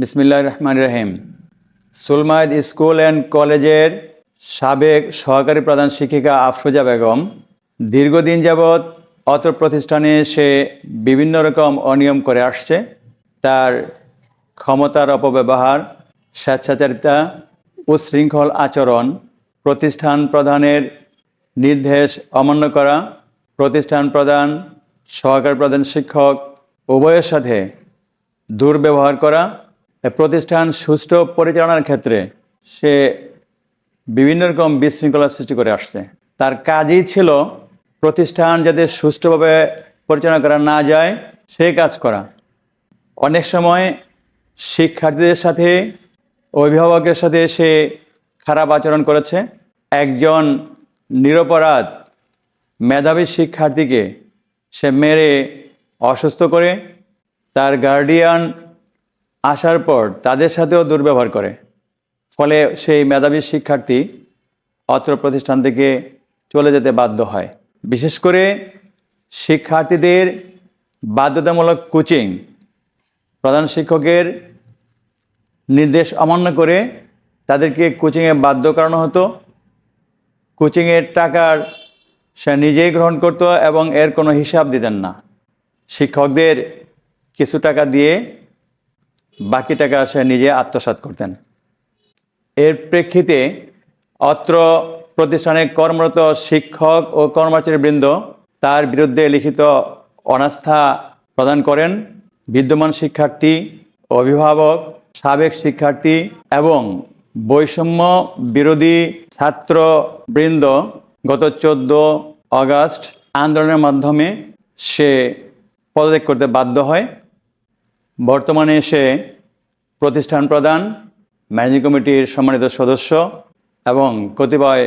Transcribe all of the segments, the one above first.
বিসমিল্লাহ রহমান রহিম। সুলমায়দ স্কুল অ্যান্ড কলেজের সাবেক সহকারী প্রধান শিক্ষিকা আফরোজা বেগম, দীর্ঘদিন যাবৎ অত্র প্রতিষ্ঠানে সে বিভিন্ন রকম অনিয়ম করে আসছে। তার ক্ষমতার অপব্যবহার, স্বেচ্ছাচারিতা উশৃঙ্খল আচরণ, প্রতিষ্ঠান প্রধানের নির্দেশ অমান্য করা, প্রতিষ্ঠান প্রধান, সহকারী প্রধান শিক্ষক উভয়ের সাথে দুর্ব্যবহার করা প্রতিষ্ঠান সুষ্ঠু পরিচালনার ক্ষেত্রে সে বিভিন্ন রকম বিশৃঙ্খলার সৃষ্টি করে আসছে। তার কাজই ছিল প্রতিষ্ঠান যাতে সুষ্ঠুভাবে পরিচালনা করা না যায় সেই কাজ করা। অনেক সময় শিক্ষার্থীদের সাথে, অভিভাবকের সাথে সে খারাপ আচরণ করেছে। একজন নিরপরাধ মেধাবী শিক্ষার্থীকে সে মেরে অসুস্থ করে, তার গার্ডিয়ান আসার পর তাদের সাথেও দুর্ব্যবহার করে। ফলে সেই মেধাবী শিক্ষার্থী অত্র প্রতিষ্ঠান থেকে চলে যেতে বাধ্য হয়। বিশেষ করে শিক্ষার্থীদের বাধ্যতামূলক কোচিং প্রধান শিক্ষকের নির্দেশ অমান্য করে তাদেরকে কোচিংয়ে বাধ্য করানো হতো। কোচিংয়ের টাকার সে নিজেই গ্রহণ করত এবং এর কোনো হিসাব দিতেন না। শিক্ষকদের কিছু টাকা দিয়ে বাকি টাকা সে নিজে আত্মসাৎ করতেন। এর প্রেক্ষিতে অত্র প্রতিষ্ঠানে কর্মরত শিক্ষক ও কর্মচারীবৃন্দ তার বিরুদ্ধে লিখিত অনাস্থা প্রদান করেন। বিদ্যমান শিক্ষার্থী, অভিভাবক, সাবেক শিক্ষার্থী এবং বৈষম্য বিরোধী ছাত্রবৃন্দ গত চোদ্দ অগাস্ট আন্দোলনের মাধ্যমে সে পদত্যাগ করতে বাধ্য হয়। বর্তমানে সে প্রতিষ্ঠান প্রধান, ম্যানেজিং কমিটির সম্মানিত সদস্য এবং কতিপয়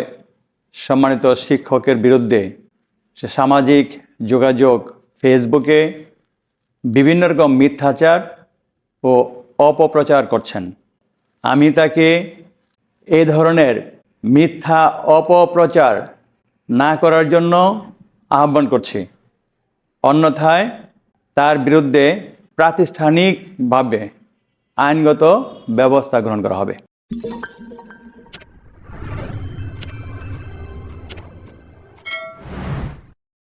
সম্মানিত শিক্ষকের বিরুদ্ধে সে সামাজিক যোগাযোগ, ফেসবুকে বিভিন্ন রকম মিথ্যাচার ও অপপ্রচার করছেন। আমি তাকে এই ধরনের মিথ্যা অপপ্রচার না করার জন্য আহ্বান করছি। অন্যথায় তার বিরুদ্ধে প্রাতিষ্ঠানিকভাবে আইনগত ব্যবস্থা গ্রহণ করা হবে।